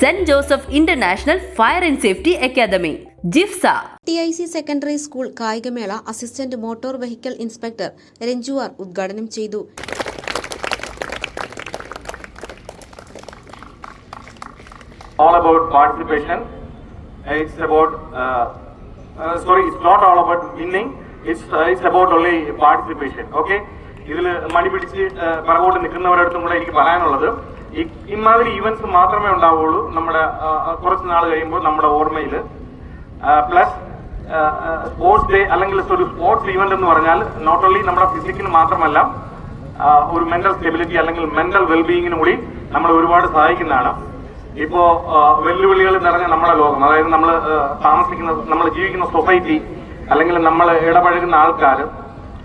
Saint Joseph international fire and safety academy ജിഫ്സ T I C secondary school കായികമേള assistant motor vehicle inspector Ranjuvar ഉദ്ഘാടനം ചെയ്തു all about participation. It's about, uh, uh, sorry, it's not all about winning. It's uh, it's about only participation. Okay. ഇതിൽ മടി പിടിച്ച് uh, പിറകോട്ട് നിൽക്കുന്നവരടുത്തും കൂടെ എനിക്ക് പറയാനുള്ളത് ഇമാതിരി ഇവന്റ്സ് മാത്രമേ ഉണ്ടാവുള്ളൂ നമ്മുടെ കുറച്ച് നാൾ കഴിയുമ്പോൾ നമ്മുടെ ഓർമ്മയിൽ പ്ലസ് സ്പോർട്സ് ഡേ അല്ലെങ്കിൽ ഒരു സ്പോർട്സ് ഇവന്റ് എന്ന് പറഞ്ഞാൽ നോട്ട് ഓൺലി നമ്മുടെ ഫിസിക്കിന് മാത്രമല്ല ഒരു മെന്റൽ സ്റ്റെബിലിറ്റി അല്ലെങ്കിൽ മെന്റൽ വെൽബീയിങ്ങിനും കൂടി നമ്മളെ ഒരുപാട് സഹായിക്കുന്നതാണ്. ഇപ്പോ വെല്ലുവിളികൾ നിറഞ്ഞ നമ്മുടെ ലോകം അതായത് നമ്മൾ താമസിക്കുന്ന നമ്മൾ ജീവിക്കുന്ന സൊസൈറ്റി അല്ലെങ്കിൽ നമ്മൾ ഇടപഴകുന്ന ആൾക്കാർ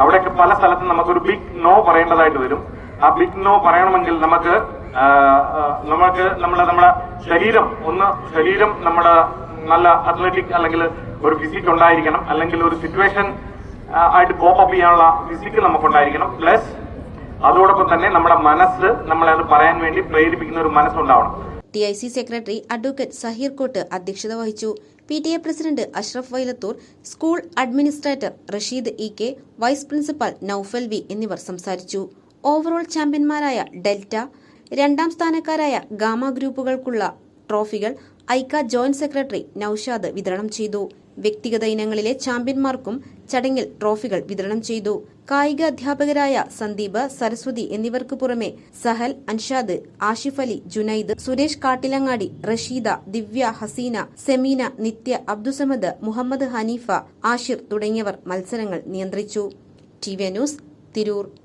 അവിടെയൊക്കെ പല സ്ഥലത്തും നമുക്കൊരു ബിഗ് നോ പറയേണ്ടതായിട്ട് വരും. ആ ബിഗ് നോ പറയണമെങ്കിൽ നമുക്ക് നമുക്ക് നമ്മുടെ നമ്മുടെ ശരീരം ഒന്ന് ശരീരം നമ്മുടെ നല്ല അത്ലറ്റിക് അല്ലെങ്കിൽ ഒരു ഫിസിക് ഉണ്ടായിരിക്കണം. അല്ലെങ്കിൽ ഒരു സിറ്റുവേഷൻ ആയിട്ട് കോപ്പ് അപ്പ് ചെയ്യാനുള്ള ഫിസിക് നമുക്കുണ്ടായിരിക്കണം. പ്ലസ് അതോടൊപ്പം തന്നെ നമ്മുടെ മനസ്സ് നമ്മളെ അത് പറയാൻ വേണ്ടി പ്രേരിപ്പിക്കുന്ന ഒരു മനസ്സുണ്ടാവണം. T I C secretary advocate Saheer coat അധ്യക്ഷത വഹിച്ചു. P T A president Ashraf Vailathur school administrator Rasheed E K vice principal Noufal V എന്നിവർ സംസാരിച്ചു. ഓവറോൾ ചാമ്പ്യന്മാരായ ഡെൽറ്റ രണ്ടാം സ്ഥാനക്കാരായ ഗാമ ഗ്രൂപ്പുകൾക്കുള്ള ട്രോഫികൾ ഐക്ക ജോയിന്റ് സെക്രട്ടറി നൌഷാദ് വിതരണം ചെയ്തു. വ്യക്തിഗത ഇനങ്ങളിലെ ചാമ്പ്യന്മാർക്കും ചടങ്ങിൽ ട്രോഫികൾ വിതരണം ചെയ്തു. കായിക അധ്യാപകരായ സന്ദീപ് സരസ്വതി എന്നിവർക്ക് പുറമെ സഹൽ അൻഷാദ് ആഷിഫ് അലി ജുനൈദ് സുരേഷ് കാട്ടിലങ്ങാടി റഷീദ ദിവ്യ ഹസീന സെമീന നിത്യ അബ്ദുസമദ് മുഹമ്മദ് ഹനീഫ ആഷിർ തുടങ്ങിയവർ മത്സരങ്ങൾ നിയന്ത്രിച്ചു. T V news Tirur.